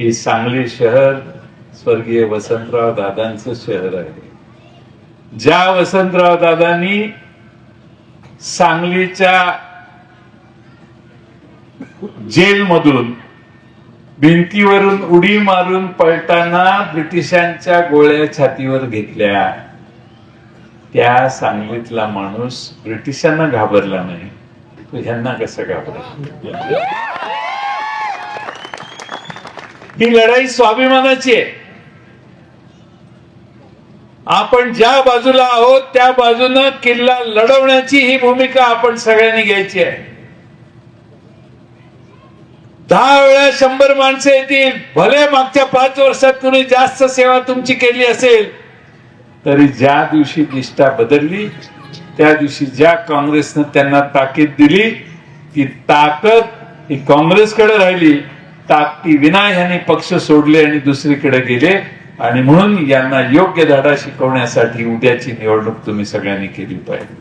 की सांगली शहर स्वर्गीय वसंतराव दादांचं शहर आहे. ज्या वसंतराव दादांनी सांगलीच्या जेलमधून भिंतीवरून उडी मारून पळताना ब्रिटिशांच्या गोळ्या छातीवर घेतल्या. त्या सांगलीतला माणूस ब्रिटिशांना घाबरला नाही. तो ह्यांना कसं घाबरला? ही लढाई स्वाभिमानाची आहे. आपण ज्या बाजूला आहोत त्या बाजूनं किल्ला लढवण्याची ही भूमिका आपण सगळ्यांनी घ्यायची आहे. दहा वेळा शंभर माणसं येतील. भले मागच्या पाच वर्षात कुणी जास्त सेवा तुमची केली असेल तरी ज्या दिवशी निष्ठा बदलली त्या दिवशी ज्या काँग्रेसनं त्यांना ताकीद दिली ती ताकद ही काँग्रेसकडे राहिली. ताकदी विना यांनी पक्ष सोडले आणि दुसरीकडे गेले. आणि म्हणून यांना योग्य धडा शिकवण्यासाठी उद्याची निवडणूक तुम्ही सगळ्यांनी केली पाहिजे.